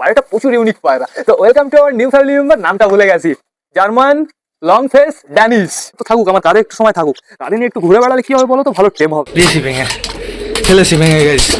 পায়রাটা প্রচুর ইউনিক পায়রা। তো welcome to our new family member নামটা ভুলে গেছি। জার্মান লং ফেস ড্যানিশ তো থাকুক, আমার তাদের একটু সময় থাকুক। তাদের নিয়ে একটু ঘুরে বেড়ালে কি হবে বলো তো? ভালো টেম হবে। ভেঙে ভেঙে গেছি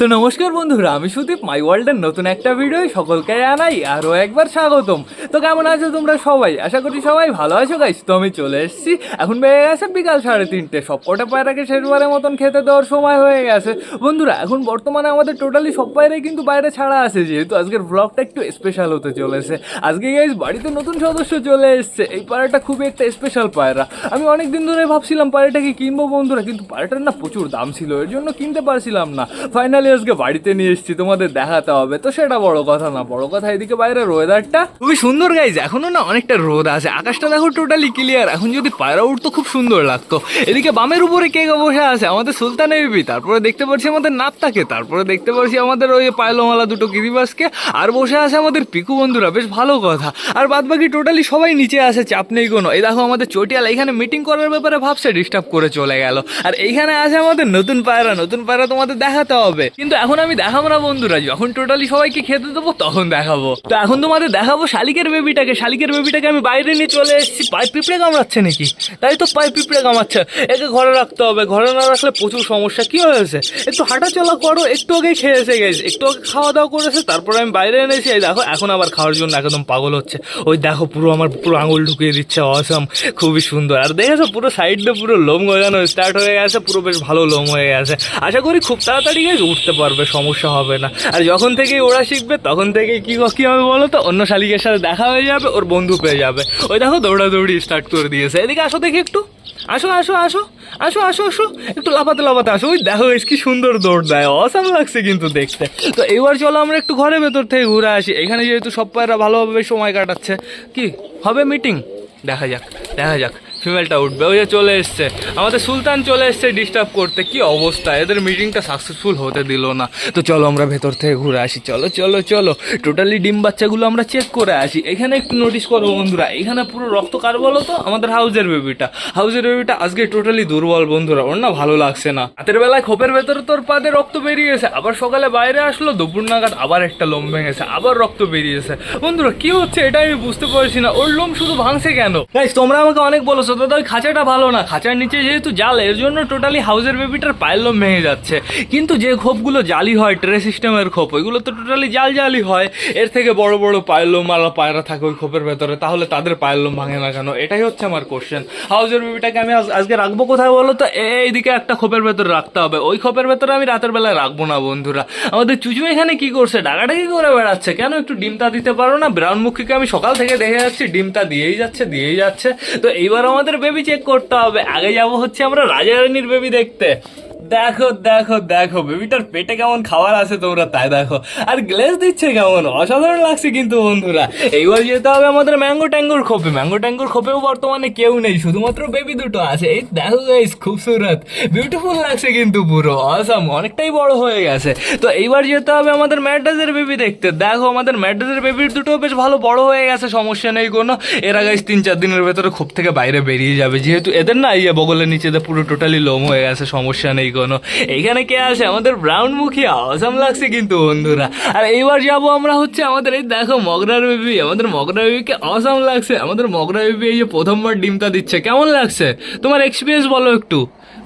তো নমস্কার বন্ধুরা, আমি সুদীপ মাই ওয়ার্ল্ডের নতুন একটা ভিডিও সকলকে জানাই আরও একবার স্বাগতম। তো কেমন আছো তোমরা সবাই? আশা করি সবাই ভালো আছো গাইস তো আমি চলে এসেছি। এখন বেড়ে গেছে বিকাল সাড়ে তিনটে। সব কটা পায়রাকে শেষবারের মতন খেতে দেওয়ার সময় হয়ে গেছে। বন্ধুরা, এখন বর্তমানে আমাদের টোটালি সব পায়রাই কিন্তু বাইরে ছাড়া আছে, যেহেতু আজকের ব্লগটা একটু স্পেশাল হতে চলেছে। আজকে গাইস বাড়িতে নতুন সদস্য চলে এসছে। এই পায়রাটা খুবই একটা স্পেশাল পায়রা। আমি অনেক দিন ধরে ভাবছিলাম পায়রাটাকে কিনবো বন্ধুরা, কিন্তু পায়রাটার না প্রচুর দাম ছিল, এর জন্য কিনতে পারছিলাম না। ফাইনালি আজকে বাড়িতে নিয়ে এসেছি, তোমাদের দেখাতে হবে। তো সেটা বড় কথা না, বড় কথা এদিকে বাইরের ওয়েদারটা খুবই সুন্দর গাইজ এখনও না অনেকটা রোদ আছে। আকাশটা দেখো টোটালি ক্লিয়ার এখন যদি পায়রা উঠতো খুব সুন্দর লাগতো। এদিকে বামের উপরে কে বসে আছে? আমাদের সুলতান বিবি তারপরে দেখতে পাচ্ছি আমাদের নাপতাকে তারপরে দেখতে পাচ্ছি আমাদের ওই পায়লোমালা দুটো গিরিবাসকে। আর বসে আছে আমাদের পিকু বন্ধুরা, বেশ ভালো কথা। আর বাদ বাকি টোটালি সবাই নিচে আছে, চাপ নেই কোনো। এই দেখো আমাদের চটিয়াল এখানে মিটিং করার ব্যাপারে ভাবছে ডিস্টার্ব করে চলে গেল। আর এইখানে আছে আমাদের নতুন পায়রা নতুন পায়রা তোমাদের দেখাতে হবে। কিন্তু এখন আমি দেখাবো না বন্ধুরা যখন টোটালি সবাইকে খেতে দেবো, তখন দেখাবো। তো এখন তোমাদের দেখাবো শালিকের বেবিটাকে শালিকের বেবিটাকে আমি বাইরে নিয়ে চলে এসেছি। পায়ে পিঁপড়ে কামড়াচ্ছে নাকি? তাই তো পায়ে পিঁপড়ে কামড়াচ্ছে। একে ঘরে রাখতে হবে, ঘরে না রাখলে প্রচুর সমস্যা। কি হয়েছে? একটু হাঁটা চলা করো, একটু আগে খেয়েছে গেছে। একটু আগে খাওয়া দাওয়া করেছে, তারপরে আমি বাইরে এনেছি। এই দেখো, এখন আবার খাওয়ার জন্য একদম পাগল হচ্ছে। ওই দেখো, পুরো আমার পুরো আঙুল ঢুকিয়ে দিচ্ছে অসম খুবই সুন্দর। আর দেখেছ, পুরো সাইডে পুরো লোম গজানো স্টার্ট হয়ে গেছে, পুরো বেশ ভালো লোম হয়ে গেছে। আশা করি খুব তাড়াতাড়ি গেছে উঠতে পারবে, সমস্যা হবে না। আর যখন থেকেই ওরা শিখবে, তখন থেকে কি কি হবে বলো তো? অন্য শালিকের সাথে দেখা হয়ে যাবে, ওর বন্ধু পেয়ে যাবে। ওই দেখো দৌড়াদৌড়ি স্টার্ট করে দিয়েছে। এদিকে আসো দেখি একটু। আসো আসো আসো। আসো আসো আসো। একটু লাফাতে লাফাতে আসো। ওই দেখো, বেশ কি সুন্দর দৌড় দেয়। অসাম লাগছে কিন্তু দেখতে। তো এবার চলো আমরা একটু ঘরের ভেতর থেকে ঘুরে আসি। এখানে যেহেতু সব পায়রা ভালোভাবে সময় কাটাচ্ছে। কি? হবে মিটিং দেখা যাক দেখা যাক। ফিমেলটা উঠবে। ওই যে চলে এসছে। আমাদের সুলতান চলে এসছে ডিস্টার্ব করতে। কি অবস্থা? এদের মিটিংটা সাকসেসফুল হতে দিল না। তো চলো আমরা ভেতর থেকে ঘুরে আসি। চলো চলো চলো। টোটালি ডিম বাচ্চাগুলো আমরা চেক করে আসি। এখানে একটু নোটিস করো বন্ধুরা। এখানে পুরো রক্ত কার বলো তো? আমাদের হাউজের বেবিটা হাউজের বেবিটা আজকে টোটালি দুর্বল বন্ধুরা। ওর না ভালো লাগছে না। রাতের বেলায় খোপের ভেতরে তোর পাদে রক্ত বেরিয়েছে। আবার সকালে বাইরে আসলো, দুপুর নাগাদ আবার একটা লোম ভেঙেছে। আবার রক্ত বেরিয়েছে। বন্ধুরা, কি হচ্ছে? এটা আমি বুঝতে পারছি না। ওর লোম শুধু ভাঙছে কেন? তোমরা আমাকে অনেক বলেছ দাদা ওই খাঁচাটা ভালো না, খাঁচার নিচে যেহেতু জাল, এর জন্য টোটালি হাউসের বেবিটার পায়ের লোম ভেঙে যাচ্ছে। কিন্তু যে খোপগুলো জালি হয় ট্রে সিস্টেমের খোপ, ওইগুলো তো টোটালি জাল জালি হয়। এর থেকে বড় বড় লোম আলা পায়রা থাকে ওই খোপের ভেতরে, তাহলে তাদের পায়ের লোম ভাঙে না কেন? এটাই হচ্ছে আমার কোশ্চেন হাউসের বেবিটাকে আমি আজ- আজকে রাখব কোথায় বলো তো? এইদিকে একটা খোপের ভেতরে রাখতে হবে। ওই খোপের ভেতরে আমি রাতের বেলায় রাখব না, বন্ধুরা। আমাদের চুচু এখানে কি করছে? ডাকাডাকি করে বেড়াচ্ছে। কেন একটু ডিমটা দিতে পারো না? ব্রাউন মুখীকে আমি সকাল থেকে দেখে যাচ্ছি, ডিমটা দিয়েই যাচ্ছে দিয়েই যাচ্ছে। তো এইবার আমাদের বেবি চেক করতে হবে। আগে যাব হচ্ছে আমরা রাজা রানীর বেবি দেখতে। দেখো দেখো দেখো, বেবিটার পেটে কেমন খাবার আছে তোমরা তাই দেখো। আর গ্লেজ দিচ্ছে কেমন? অসাধারণ লাগছে কিন্তু বন্ধুরা। এইবার যেতে হবে আমাদের ম্যাঙ্গো ট্যাঙ্গোর খোপে। ম্যাঙ্গো ট্যাঙ্গোর খোপেও বর্তমানে কেউ নেই, শুধুমাত্র বেবি দুটো আছে। এই দেখো গাইস খুবসুরত। বিউটিফুল লাগছে কিন্তু পুরো। অসাম অনেকটাই বড় হয়ে গেছে। তো এইবার যেতে হবে আমাদের ম্যাড্রাসের বেবি দেখতে। দেখো, আমাদের ম্যাড্রাসের বেবির দুটো বেশ ভালো বড় হয়ে গেছে, সমস্যা নেই কোনো। এরা গাইস তিন চার দিনের ভেতরে খোপ থেকে বাইরে বেরিয়ে যাবে। যেহেতু এদের না ইয়ে বগলের নিচে দিয়ে পুরো টোটালি লোম হয়ে গেছে, সমস্যা নেই কোনো এখানে কে আসে? আমাদের ব্রাউন মুখী অসম লাগছে কিন্তু, বন্ধুরা। আর এইবার যাব আমরা হচ্ছে আমাদের, এই দেখো মগরার বেবি। আমাদের মগরা বেবিকে অসাম লাগছে। আমাদের মগরা বেবি এই যে প্রথমবার ডিমটা দিচ্ছে। কেমন লাগছে? তোমার এক্সপিরিয়েন্স বলো একটু।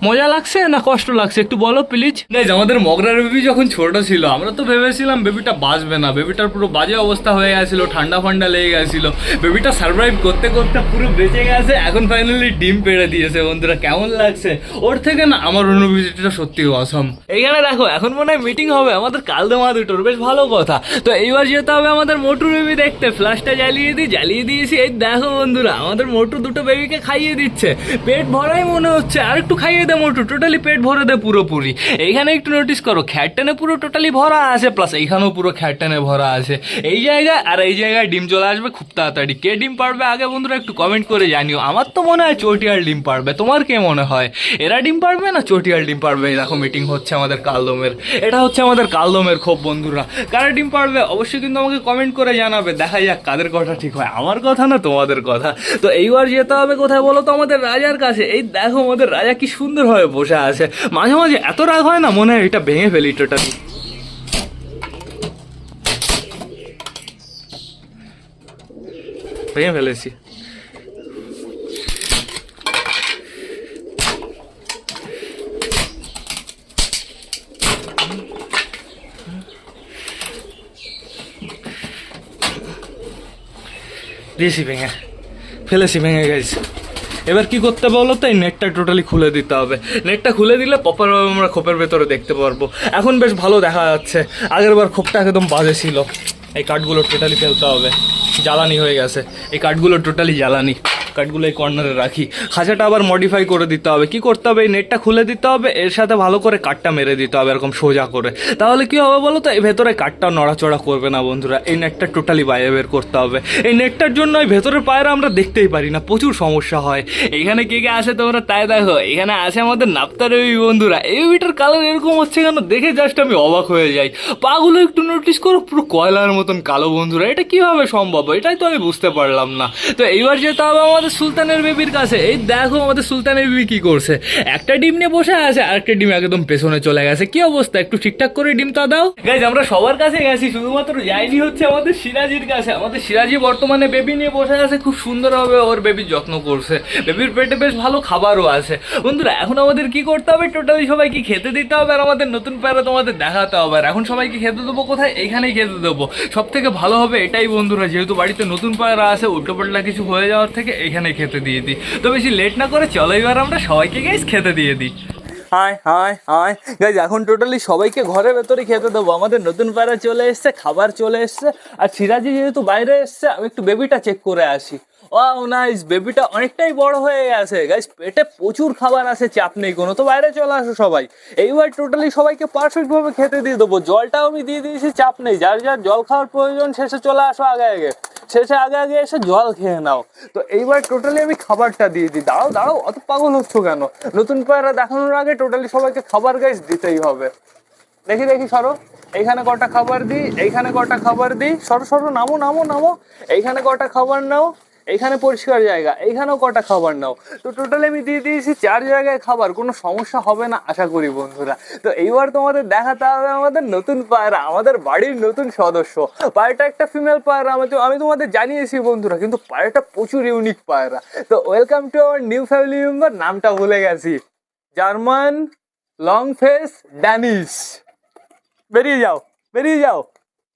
মজা লাগছে না কষ্ট লাগছে? একটু বলো প্লিজ গাইজ আমাদের মগরার বেবি যখন ছোট ছিল আমরা তো ভেবেছিলাম বেবিটা বাঁচবে না। বেবিটার পুরো বাজে অবস্থা হয়ে গেছিল ঠান্ডা ফান্ডা লেগে গেছিল। বেবিটা সার্ভাইভ করতে করতে পুরো বেঁচে গেছে এখন ফাইনালি ডিম পেড়ে দিয়েছে। বন্ধুরা কেমন লাগছে? ওর থেকে না আমার অনুভূতিটা সত্যি অসম এইখানে দেখো এখন মনে হয় মিটিং হবে আমাদের কালদমা দুটোর। বেশ ভালো কথা। তো এইবার যেতে হবে আমাদের মোটু বেবি দেখতে। ফ্ল্যাশটা জ্বালিয়ে দিই জ্বালিয়ে দিয়েছি। এই দেখো বন্ধুরা আমাদের মোটু দুটো বেবিকে খাইয়ে দিচ্ছে। পেট ভরাই মনে হচ্ছে আর একটু খাইয়ে দাও দে মোটু টোটালি পেট ভরে দে পুরোপুরি। এইখানে একটু নোটিস করো, খ্যাটটানে পুরো টোটালি ভরা আছে প্লাস এইখানেও পুরো খ্যাটটানে ভরা আছে। এই জায়গায়, আর এই জায়গায় ডিম চলে আসবে খুব তাড়াতাড়ি। কে ডিম পারবে আগে বন্ধুরা একটু কমেন্ট করে জানিও। আমার তো মনে হয় চটিয়াল ডিম পারবে। তোমার কে মনে হয়? এরা ডিম পারবে না চটিয়াল ডিম পারবে? দেখো মিটিং হচ্ছে আমাদের কালদমের। এটা হচ্ছে আমাদের কালদমের খুব বন্ধুরা। কারা ডিম পারবে? অবশ্যই কিন্তু আমাকে কমেন্ট করে জানাবে। দেখা যাক কাদের কথা ঠিক হয়। আমার কথা না তোমাদের কথা। তো এইবার যেতে হবে কোথায় বলো তো? আমাদের রাজার কাছে। এই দেখো আমাদের রাজা কি সুন্দরভাবে বসে আছে। মাঝে মাঝে এত রাগ হয় না, মনে হয় এটা ভেঙে ফেলি টোটালি ভেঙে ফেলেছি। দিয়েছি ভেঙে। ফেলেছি, ভেঙে গেছে। এবার কি করতে বলো তো? এই নেটটা টোটালি খুলে দিতে হবে। নেটটা খুলে দিলে প্রপারভাবে আমরা খোপের ভেতরে দেখতে পারব। এখন বেশ ভালো দেখা যাচ্ছে। আগেরবার খোপটা একদম বাজে ছিল। এই কাঠগুলো টোটালি ফেলতে হবে। জ্বালানি হয়ে গেছে। এই কাঠগুলো টোটালি জ্বালানি। কাঠগুলো এই কর্নারে রাখি। খাঁচাটা আবার মডিফাই করে দিতে হবে। কি করতে হবে? এই নেটটা খুলে দিতে হবে। এর সাথে ভালো করে কাঠটা মেরে দিতে হবে এরকম সোজা করে। তাহলে কি হবে বলো তো? এই ভেতরে কাঠটা নড়াচড়া করবে না বন্ধুরা। এই নেটটা টোটালি বাইরে বের করতে হবে। এই নেটটার জন্য এই ভেতরের পায়রা আমরা দেখতেই পারি না। প্রচুর সমস্যা হয়। এইখানে কে কে আসে তোমরা তাই দেখো। এখানে আছে আমাদের নাপ্তার বন্ধুরা। এই বিটার কালার এরকম হচ্ছে কেন? দেখে জাস্ট আমি অবাক হয়ে যাই। পাগুলো একটু নোটিস করো, পুরো কয়লার মতন কালো বন্ধুরা। এটা কীভাবে সম্ভব? এটাই তো আমি বুঝতে পারলাম না। তো এইবার যেতে হবে আমাদের সুলতানের বেবির কাছে। এই দেখো আমাদের সুলতানের বেবি কি করছে। একটা ডিম নিয়ে বসে আছে আর একটা ডিম একদম পেছনে চলে গেছে। কি অবস্থা? একটু ঠিকঠাক করে ডিমটা দাও। গাইজ আমরা সবার কাছে গেছি, শুধুমাত্র যাইনি হচ্ছে আমাদের সিরাজির কাছে। আমাদের সিরাজি বর্তমানে বেবি নিয়ে বসে আছে, খুব সুন্দরভাবে ওর বেবির যত্ন করছে। বেবির পেটে বেশ ভালো খাবারও আছে। বন্ধুরা, এখন আমাদের কি করতে হবে? টোটালি সবাইকে খেতে দিতে হবে আর আমাদের নতুন প্যারা তোমাদের দেখাতে হবে। আর এখন সবাইকে খেতে দেবো কোথায়? এখানেই খেতে দেবো। সব থেকে ভালো হবে এটাই বন্ধুরা, যেহেতু বাড়িতে নতুন পায়রা আছে উল্টো পাল্টা কিছু হয়ে যাওয়ার থেকে এখানে খেতে দিয়ে দিই। তো বেশি লেট না করে চলো এবার আমরা সবাইকে গাইস খেতে দিয়ে দিই। হাই হাই হাই গাইজ এখন টোটালি সবাইকে ঘরের ভেতরে খেতে দেবো। আমাদের নতুন পায়রা চলে এসছে, খাবার চলে এসছে। আর সিরাজি যেহেতু বাইরে এসছে, আমি একটু বেবিটা চেক করে আসি। ও নাইস বেবিটা অনেকটাই বড় হয়ে গেছে। গাইজ পেটে প্রচুর খাবার আছে, চাপ নেই কোনো। তো বাইরে চলে আসো সবাই। এইবার টোটালি সবাইকে পারফেক্ট ভাবে খেতে দিয়ে দেবো। জলটাও আমি দিয়ে দিয়েছি, চাপ নেই। যার যার জল খাওয়ার প্রয়োজন, শেষে চলে আসো আগে আগে। শেষে আগে আগে এসে জল খেয়ে নাও। তো এইবার টোটালি আমি খাবারটা দিয়ে দিই। দাঁড়াও দাঁড়াও, অত পাগল হচ্ছ কেন? নতুন পায়রা দেখানোর আগে টোটালি সবাইকে খাবার গাছ দিতেই হবে। দেখি দেখি, সরো। এইখানে কটা খাবার দিই, এইখানে কটা খাবার দিই। সরো সরো, নামো নামো নামো। এইখানে কটা খাবার নাও। এইখানে পরিষ্কার জায়গা এইখানেও কটা খাবার নাও। তো টোটালি আমি দিয়ে দিয়েছি, চার জায়গায় খাবার, কোনো সমস্যা হবে না, আশা করি বন্ধুরা। তো এইবার তোমাদের দেখাতে হবে আমাদের নতুন পায়রা, আমাদের বাড়ির নতুন সদস্য। পায়রাটা একটা ফিমেল পায়রা, আমি তো, আমি তোমাদের জানিয়েছি বন্ধুরা, কিন্তু পায়রাটা প্রচুর ইউনিক পায়রা। তো welcome to our new family member নামটা ভুলে গেছি। জার্মান লং ফেস ড্যানিশ বেরিয়ে যাও বেরিয়ে যাও।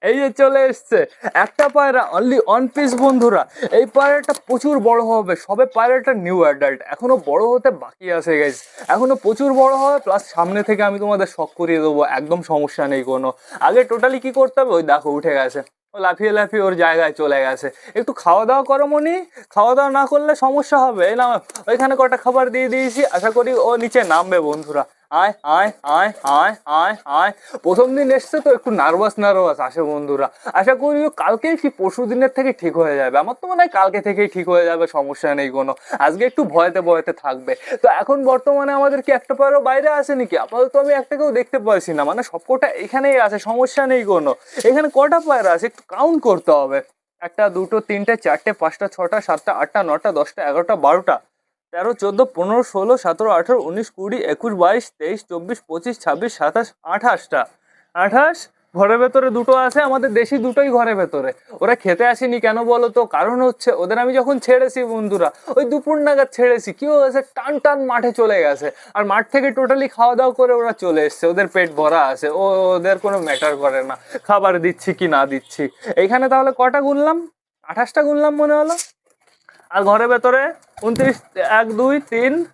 এই যে চলে এসছে। একটা পায়রা অনলি অন পিস বন্ধুরা। এই পায়রাটা প্রচুর বড় হবে, সবে পায়রাটা নিউ অ্যাডাল্ট এখনও বড় হতে বাকি আছে গাইজ এখনও প্রচুর বড় হবে প্লাস সামনে থেকে আমি তোমাদের শখ করিয়ে দেবো, একদম সমস্যা নেই কোনো। আগে টোটালি কি করতে হবে? ওই দেখো, উঠে গেছে। ও লাফিয়ে লাফিয়ে ওর জায়গায় চলে গেছে। একটু খাওয়া দাওয়া করো মনি। খাওয়া দাওয়া না করলে সমস্যা হবে। এই না ওইখানে কটা খাবার দিয়ে দিয়েছি। আশা করি ও নিচে নামবে বন্ধুরা। আয় আয় আয় আয় আয় আয় প্রথম দিন এসছে তো একটু নার্ভাস নার্ভাস আসে বন্ধুরা। আশা করি কালকেই কি পরশু দিনের থেকে ঠিক হয়ে যাবে। আমার তো মনে হয় কালকে থেকেই ঠিক হয়ে যাবে, সমস্যা নেই কোনো। আজকে একটু ভয়তে ভয়তে থাকবে। তো এখন বর্তমানে আমাদের কি একটা পায়রও বাইরে আসে নাকি? আপাতত আমি একটাকেও দেখতে পাচ্ছি না। মানে সবকটা এখানেই আছে, সমস্যা নেই কোনো। এখানে কটা পায়রা আছে? একটু কাউন্ট করতে হবে। একটা, দুটো, তিনটে, চারটে, পাঁচটা, ছটা, সাতটা, আটটা, নটা, দশটা, এগারোটা, বারোটা। তেরো, চোদ্দ, পনেরো, ষোলো, সতেরো, আঠেরো, উনিশ, কুড়ি, একুশ, বাইশ, তেইশ, চব্বিশ, পঁচিশ, ছাব্বিশ, সাতাশ, আঠাশটা। আঠাশ, ঘরের ভেতরে দুটো আছে, আমাদের দেশি দুটোই ঘরের ভেতরে। ওরা খেতে আসেনি কেন বলো তো কারণ হচ্ছে, ওদের আমি যখন ছেড়েছি বন্ধুরা, ওই দুপুর নাগাদ ছেড়েছি, কি হয়েছে? টান টান মাঠে চলে গেছে। আর মাঠ থেকে টোটালি খাওয়া দাওয়া করে ওরা চলে এসছে। ওদের পেট ভরা আছে। ও, ওদের কোনো ম্যাটার করে না। খাবার দিচ্ছি কি না দিচ্ছি? এইখানে তাহলে কটা গুনলাম? আঠাশটা গুনলাম মনে হলো? আর ঘরের ভেতরে উনত্রিশ, এক, দুই, তিন,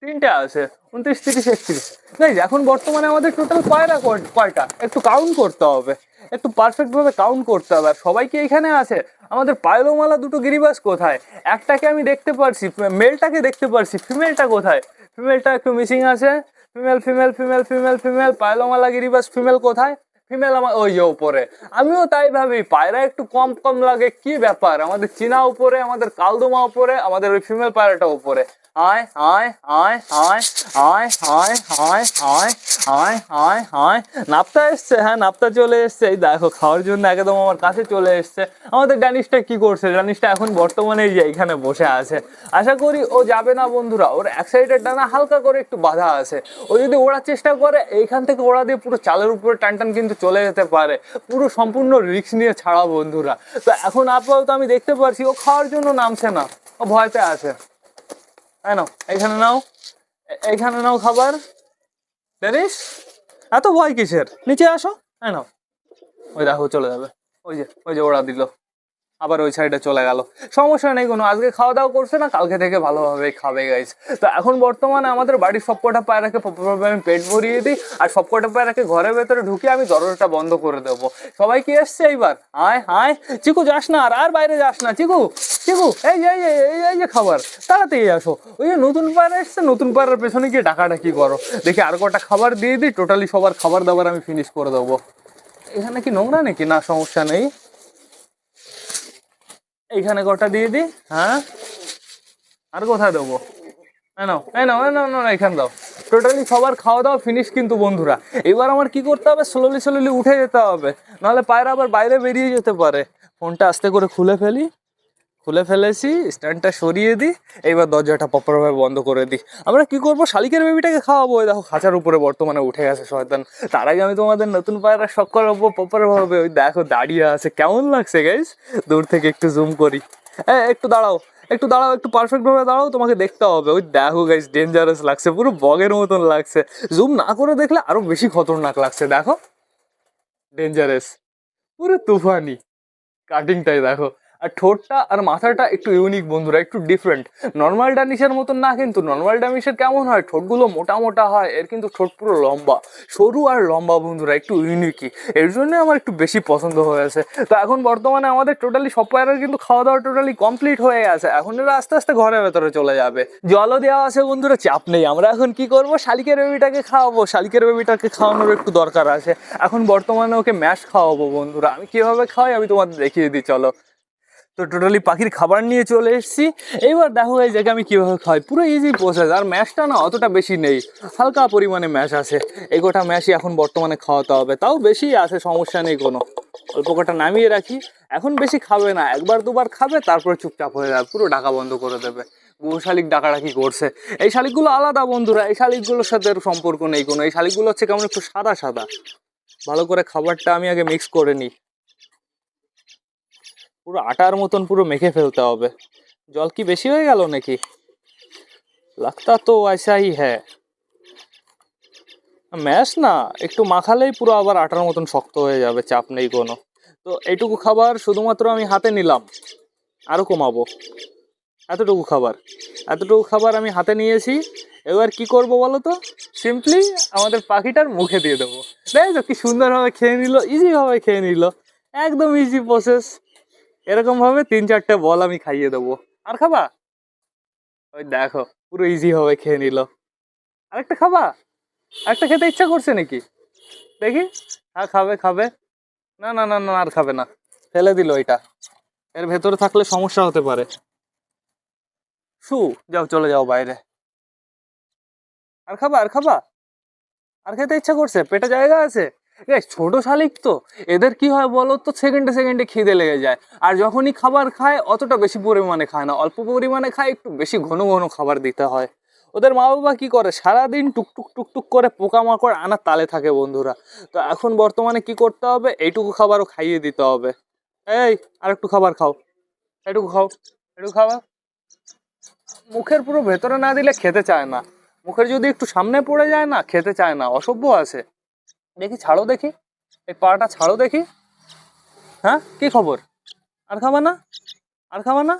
তিনটে আছে। উনত্রিশ তিরিশ একত্রিশ গাইজ এখন বর্তমানে আমাদের টোটাল পায়রা কয়- কয়টা? একটু কাউন্ট করতে হবে। একটু পারফেক্ট ভাবে কাউন্ট করতে হবে। আর সবাই কি এখানে আছে, আমাদের পায়লোমালা দুটো গিরিবাস কোথায়? একটাকে আমি দেখতে পারছি মেলটাকে দেখতে পারছি ফিমেলটা কোথায়? ফিমেলটা একটু মিসিং আছে। Female female female female female পায়লোমালা গিরিবাস ফিমেল কোথায়? ফিমেল আমার ওই যে উপরে। আমিও তাই ভাবি, পায়রা একটু কম কম লাগে, কি ব্যাপার? আমাদের চীনা উপরে, আমাদের কালদোমা উপরে, আমাদের ওই ফিমেল পায়রাটা উপরে। আয় আয় আয় আয় আয় আয় আয় আয় আয় আয় আয় নাপ্তা এসছে হ্যাঁ নাপ্তা চলে এসছে। এই দেখো, খাওয়ার জন্য একদম আমার কাছে চলে এসছে। আমাদের ড্যানিশটা কি করছে? ড্যানিশটা এখন বর্তমানে যে এখানে বসে আছে। আশা করি ও যাবে না, বন্ধুরা। ওর এক সাইডের ডানা হালকা করে একটু বাধা আছে। ও যদি ওড়ার চেষ্টা করে, এইখান থেকে ওড়া দিয়ে পুরো চালের উপরে টান টান কিন্তু চলে যেতে পারে। পুরো সম্পূর্ণ রিস্ক নিয়ে ছাড়া, বন্ধুরা। তো এখন আপাতত আমি দেখতে পারছি, ও খাওয়ার জন্য নামছে না। ও ভয়তে আছে। হ্যাঁ নাও এখানে নাও। এখানে এইখানে নাও খাবার। দেখিস এত ভয় কিসের? নিচে আসো। হ্যাঁ নাও ওই দেখো চলে যাবে। ওই যে ওই যে ওরা দিল। আবার ওই সাইডে চলে গেল। সমস্যা নেই কোনো, আজকে খাওয়া দাওয়া করছে না, কালকে থেকে ভালোভাবে খাবে গাইস তো এখন বর্তমানে আমাদের বাড়ির সবকটা পায়রাকে প্রপারভাবে আমি পেট ভরিয়ে দিই, আর সবকটা পায়রাকে ঘরের ভেতরে ঢুকে আমি দরজাটা বন্ধ করে দেবো। সবাই কি এসছে এইবার? আয় আয়। চিকু, যাস না আর আর বাইরে যাস না। চিকু চিকু, এই এই এই এই যে খাবার, তাড়াতাড়ি আসো। ওই যে নতুন পায়রা এসছে, নতুন পায়রার পেছনে গিয়ে টাকাটা কি করো। দেখি আর কটা খাবার দিয়ে দিই, টোটালি সবার খাবার দাবার আমি ফিনিশ করে দেবো। এখানে কি নোংরা নাকি? না, সমস্যা নেই। এইখানে কটা দিয়ে দি? হ্যাঁ? আর কোথায় দেবো? নাও নাও দাও। টোটালি সবার খাওয়া দাওয়া ফিনিশ কিন্তু বন্ধুরা। এবার আমার কি করতে হবে? স্লোলি স্লোলি উঠে যেতে হবে। নাহলে পায়রা আবার বাইরে বেরিয়ে যেতে পারে। ফোনটা আস্তে করে খুলে ফেলি। খুলে ফেলেছি, স্ট্যান্ডটা সরিয়ে দিই, এইবার দরজাটা প্রপারভাবে বন্ধ করে দিই। আমরা কি করব? শালিকের বেবিটাকে খাওয়াবো। দেখো, খাঁচার উপরে বর্তমানে উঠে গেছে শয়তান। তার আগে আমি তোমাদের নতুন পায়রা শখ করাবো প্রপারভাবে। ওই দেখো, দাঁড়িয়ে আছে। কেমন লাগছে গাইস দূর থেকে একটু জুম করি। হ্যাঁ একটু দাঁড়াও একটু দাঁড়াও, একটু পারফেক্টভাবে দাঁড়াও, তোমাকে দেখতে হবে। ওই দেখো গাইস ডেঞ্জারাস লাগছে, পুরো বগের মতন লাগছে। জুম না করে দেখলে আরও বেশি খতরনাক লাগছে, দেখো। ডেঞ্জারাস পুরো তুফানি। কাটিংটাই দেখো। আর ঠোঁটটা আর মাথাটা একটু ইউনিক বন্ধুরা, একটু ডিফারেন্ট নর্মাল ডানিশের মতন না, কিন্তু নর্মাল ডানিশের কেমন হয়? ঠোঁটগুলো মোটা মোটা হয়, এর কিন্তু ঠোঁট পুরো লম্বা। সরু আর লম্বা বন্ধুরা, একটু ইউনিকই এর জন্য আমার একটু বেশি পছন্দ হয়েছে তো এখন বর্তমানে আমাদের টোটালি সব পায়রার কিন্তু খাওয়া দাওয়া টোটালি কমপ্লিট হয়ে গেছে এখন এরা আস্তে আস্তে ঘরের ভেতরে চলে যাবে। জলও দেওয়া আছে বন্ধুরা, চাপ নেই। আমরা এখন কি করব? শালিকের বেবিটাকে খাওয়াবো। শালিকের বেবিটাকে খাওয়ানোর একটু দরকার আছে। এখন বর্তমানে ওকে ম্যাশ খাওয়াবো বন্ধুরা। আমি কীভাবে খাওয়াই? আমি তোমাদের দেখিয়ে দিই, চলো। তো টোটালি পাখির খাবার নিয়ে চলে এসেছি। এইবার দেখো এই জায়গায় আমি কীভাবে খাওয়াই পুরো ইজি প্রসেস আর ম্যাশটা না অতটা বেশি নেই। হালকা পরিমাণে ম্যাশ আছে। এই গোটা ম্যাশই এখন বর্তমানে খাওয়াতে হবে। তাও বেশি আছে, সমস্যা নেই কোনো। অল্প কটা নামিয়ে রাখি। এখন বেশি খাবে না। একবার দুবার খাবে, তারপরে চুপচাপ হয়ে যাবে। পুরো ডাকা বন্ধ করে দেবে। গো শালিক ডাকাডাকি করছে। এই শালিকগুলো আলাদা বন্ধুরা। এই শালিকগুলোর সাথে সম্পর্ক নেই কোনো। এই শালিকগুলো হচ্ছে কেমন একটু সাদা সাদা। ভালো করে খাবারটা আমি আগে মিক্স করে নিই। পুরো আটার মতন পুরো মেখে ফেলতে হবে। জল কি বেশি হয়ে গেল নাকি? লাগতা তো ওয়াইসাই হ্যাঁ। ম্যাশ না, একটু মাখালেই পুরো আবার আটার মতন শক্ত হয়ে যাবে, চাপ নেই কোনো। তো এইটুকু খাবার শুধুমাত্র আমি হাতে নিলাম আরও কমাবো। এতটুকু খাবার এতটুকু খাবার আমি হাতে নিয়েছি, এবার কি করব বলো তো? সিম্পলি আমাদের পাখিটার মুখে দিয়ে দেবো। দেখো কি সুন্দরভাবে খেয়ে নিল ইজিভাবে খেয়ে নিল, একদম ইজি প্রসেস এরকম ভাবে তিন চারটে বল আমি খাইয়ে দেবো। আর খাবা? ওই দেখো, পুরো ইজি হবে খেয়ে নিল। আরেকটা খাবা? আরেকটা খেতে ইচ্ছা করছে নাকি? দেখি হ্যাঁ খাবে খাবে। না না না না, আর খাবে না। ফেলে দিল এটা। এর ভেতরে থাকলে সমস্যা হতে পারে। শু, যাও, চলে যাও বাইরে। আর খাবা আর খাবা? আর খেতে ইচ্ছা করছে? পেটে জায়গা আছে? দেখ ছোট শালিক তো। এদের কি হয় বলো তো, সেকেন্ডে সেকেন্ডে খিদে লেগে যায়। আর যখনই খাবার খায়, অতটা বেশি পরিমাণে খায় না। অল্প পরিমাণে খায়, একটু বেশি ঘন ঘন খাবার দিতে হয়। ওদের মা বাবা কী করে? সারাদিন টুকটুক টুকটুক করে পোকামাকড় আনার তালে থাকে বন্ধুরা। তো এখন বর্তমানে কি করতে হবে? এইটুকু খাবারও খাইয়ে দিতে হবে। এই আর একটু খাবার খাও। এটুকু খাও। এটুকু খাওয়া মুখের পুরো ভেতরে না দিলে খেতে চায় না। মুখের যদি একটু সামনে পড়ে যায় না, খেতে চায় না। অসভ্য আছে। দেখি, ছাড়ো দেখি। এই পাড়াটা ছাড়ো দেখি। হ্যাঁ কি খবর? আর খাবা না? আর খাবা না?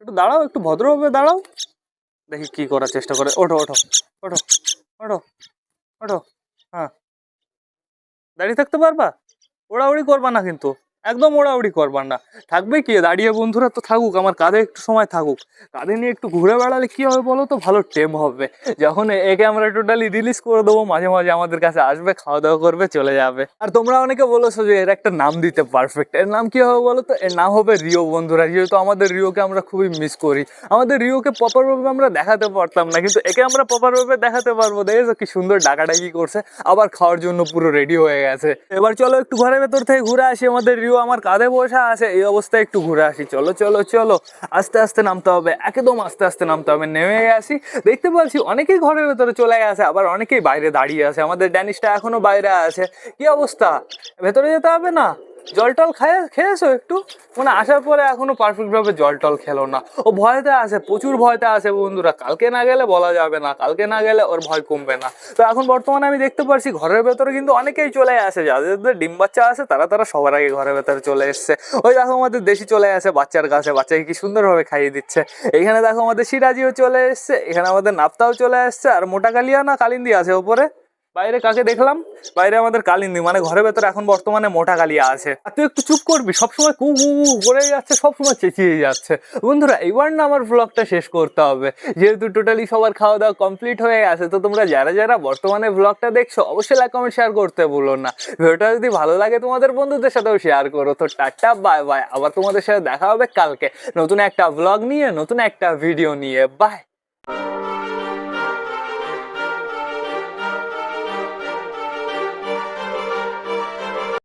একটু দাঁড়াও, একটু ভদ্রভাবে দাঁড়াও। দেখি কি করার চেষ্টা করে। ওঠো ওঠো ওঠো ওঠো ওঠো। হ্যাঁ। দাঁড়িয়ে থাকতে পারবা? ওড়াউড়ি করবা না কিন্তু। একদম ওড়াউড়ি করবার না থাকবে কি? দাঁড়িয়ে বন্ধুরা তো থাকুক, আমার কাঁধে একটু সময় থাকুক। কাঁধে নিয়ে একটু ঘুরে বেড়ালে কি হবে বলো তো? ভালো টেম হবে। যখন একে আমরা টোটালি রিলিজ করে দেবো, মাঝে মাঝে আমাদের কাছে আসবে খাওয়া দাওয়া করবে, চলে যাবে। আর তোমরা অনেকে বলেছ যে এর একটা নাম দিতে পারফেক্ট এর নাম কি হবে বলো তো? এর নাম হবে রিও বন্ধুরা। যেহেতু আমাদের রিওকে আমরা খুবই মিস করি। আমাদের রিওকে প্রপার ভাবে আমরা দেখাতে পারতাম না, কিন্তু একে আমরা প্রপার ভাবে দেখাতে পারব। দেখেছ কি সুন্দর ডাকাডাকি করছে। আবার খাওয়ার জন্য পুরো রেডি হয়ে গেছে। এবার চলো একটু ঘরের ভেতর থেকে ঘুরে আসি, আমাদের রিও আমার কাঁধে বসা আছে, এই অবস্থায় একটু ঘুরে আসি। চলো চলো চলো। আস্তে আস্তে নামতে হবে, একদম আস্তে আস্তে নামতে হবে। নেমে আসি দেখতে পাচ্ছি অনেকেই ঘরের ভেতরে চলে গেছে, আবার অনেকেই বাইরে দাঁড়িয়ে আছে। আমাদের ড্যানিশটা এখনও বাইরে আছে। কি অবস্থা? ভেতরে যেতে হবে না? জল টল খায়, খেয়েছো একটু? মানে আসার পরে এখনও পারফেক্ট ভাবে জল টল খেলো না। ও ভয়তে আছে, প্রচুর ভয়তে আছে বন্ধুরা। কালকে না গেলে বলা যাবে না, কালকে না গেলে ওর ভয় কমবে না। তো এখন বর্তমানে আমি দেখতে পাচ্ছি ঘরের ভেতরে কিন্তু অনেকেই চলে আসে। যাদের যাদের ডিম বাচ্চা আছে, তারা তারা সবার আগে ঘরের ভেতরে চলে এসছে। ওই দেখো আমাদের দেশি চলে আসে বাচ্চার কাছে, বাচ্চাকে কি সুন্দরভাবে খাইয়ে দিচ্ছে। এখানে দেখো আমাদের সিরাজিও চলে এসছে, এখানে আমাদের নাপ্তাও চলে আসছে আর মোটা কালিয়া না কালিন্দি আছে ওপরে। বাইরে কাকে দেখলাম? বাইরে আমাদের কালিন্দি মানে ঘরের ভেতরে এখন বর্তমানে মোটা কালিয়া আছে। আর তুই একটু চুপ করবি, সবসময় কু কু করে যাচ্ছে, সবসময় চেঁচিয়ে যাচ্ছে। বন্ধুরা এবার না আমার ব্লগটা শেষ করতে হবে। যেহেতু টোটালি সবার খাওয়া দাওয়া কমপ্লিট হয়ে গেছে, তো তোমরা যারা যারা বর্তমানে ব্লগটা দেখছ, অবশ্যই লাইক কমেন্ট শেয়ার করতে ভুলো না। ভিডিওটা যদি ভালো লাগে তোমাদের বন্ধুদের সাথেও শেয়ার করো। তো টাটা বাই বাই আবার তোমাদের সাথে দেখা হবে কালকে। নতুন একটা ব্লগ নিয়ে, নতুন একটা ভিডিও নিয়ে। বাই